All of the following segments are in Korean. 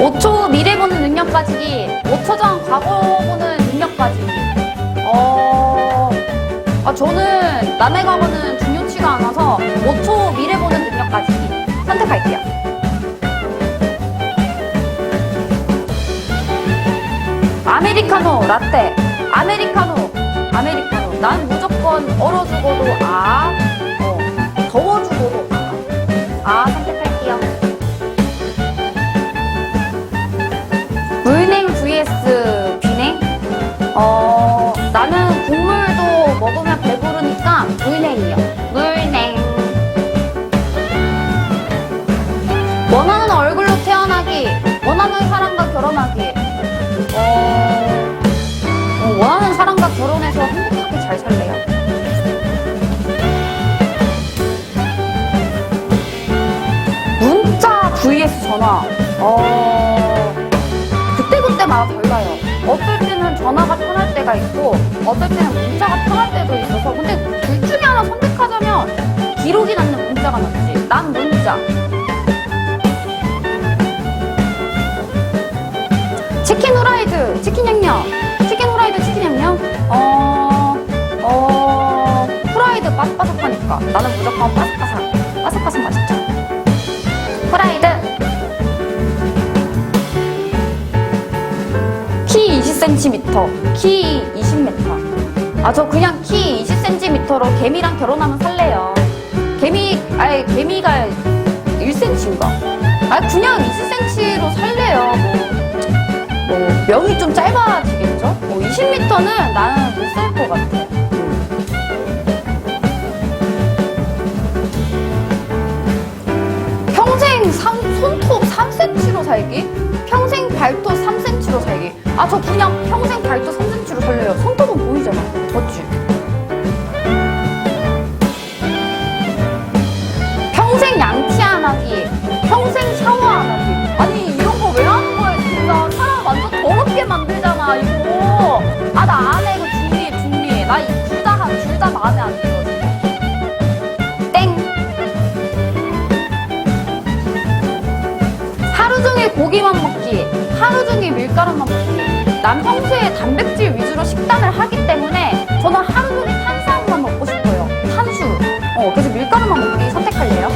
5초 미래 보는 능력 가지기, 5초 전 과거 보는 능력 가지기. 어, 아, 저는 남의 과거는 중요치가 않아서 5초 미래 보는 능력 가지기 선택할게요. 아메리카노, 라떼, 아메리카노, 아메리카노. 난 무조건 얼어 죽어도 아. 원하는 얼굴로 태어나기 원하는 사람과 결혼하기 어, 어, 원하는 사람과 결혼해서 행복하게 잘 살래요. 문자 vs 전화. 어, 그때그때마다 달라요. 어떨 때는 전화가 편할 때가 있고, 어떨 때는 문자가 편할 때도 있어서, 근데 둘 중에 하나 선택하자면, 기록이 남는 문자가 낫지. 난 문자. 무조건 바삭바삭, 바삭바삭 맛있죠. 후라이드. 키 20cm, 키 20m. 아, 저 그냥 키 20cm로 개미랑 결혼하면 살래요. 개미, 아니, 개미가 1cm인가? 아, 그냥 20cm로 살래요. 뭐. 뭐 명이 좀 짧아지겠죠? 뭐 20m는 나는 못 살 것 같아. 살기? 평생 발톱 3cm로 살기? 아, 저 그냥 고기만 먹기, 하루 종일 밀가루만 먹기. 난 평소에 단백질 위주로 식단을 하기 때문에 저는 하루 종일 탄수화물만 먹고 싶어요. 탄수. 어, 그래서 밀가루만 먹기 선택할래요.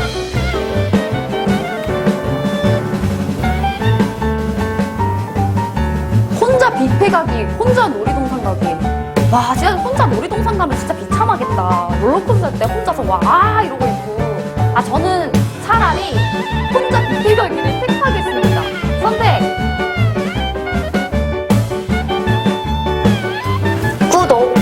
혼자 뷔페 가기, 혼자 놀이동산 가기. 와, 진짜 혼자 놀이동산 가면 진짜 비참하겠다. 롤러코스터 때 혼자서 와, 이러고 있고. 아, 저는 차라리 不懂。